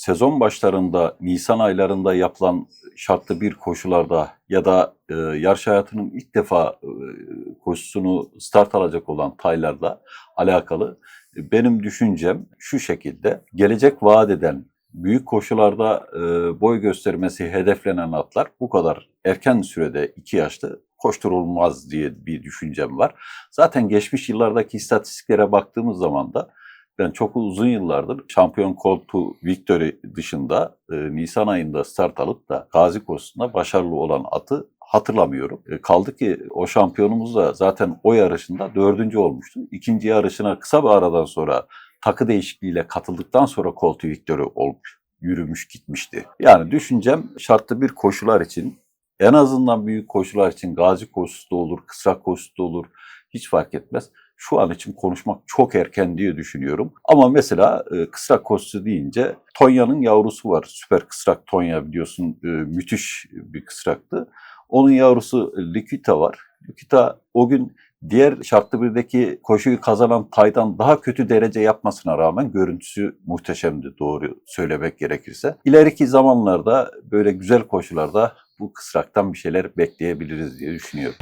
sezon başlarında Nisan aylarında yapılan şartlı bir koşularda ya da e, yarış hayatının ilk defa e, koşusunu start alacak olan taylarda alakalı e, benim düşüncem şu şekilde gelecek vaat eden büyük koşularda e, boy göstermesi hedeflenen atlar bu kadar erken sürede iki yaşlı koşturulmaz diye bir düşüncem var. Zaten geçmiş yıllardaki istatistiklere baktığımız zaman da ben çok uzun yıllardır şampiyon koltuğu Victory dışında e, Nisan ayında start alıp da Gazi koşusunda başarılı olan atı hatırlamıyorum. E, kaldı ki o şampiyonumuz da zaten o yarışında dördüncü olmuştu. İkinci yarışına kısa bir aradan sonra takı değişikliğiyle katıldıktan sonra koltuğu Victory olmuş, yürümüş gitmişti. Yani düşüncem şartlı bir koşular için en azından büyük koşular için Gazi koşusu da olur, kısrak koşusu da olur hiç fark etmez şu an için konuşmak çok erken diye düşünüyorum. Ama mesela e, kısrak koşusu deyince Tonya'nın yavrusu var. Süper kısrak Tonya biliyorsun e, müthiş bir kısraktı. Onun yavrusu Likita var. Likita o gün diğer şartlı birdeki koşuyu kazanan Tay'dan daha kötü derece yapmasına rağmen görüntüsü muhteşemdi doğru söylemek gerekirse. İleriki zamanlarda böyle güzel koşularda bu kısraktan bir şeyler bekleyebiliriz diye düşünüyorum.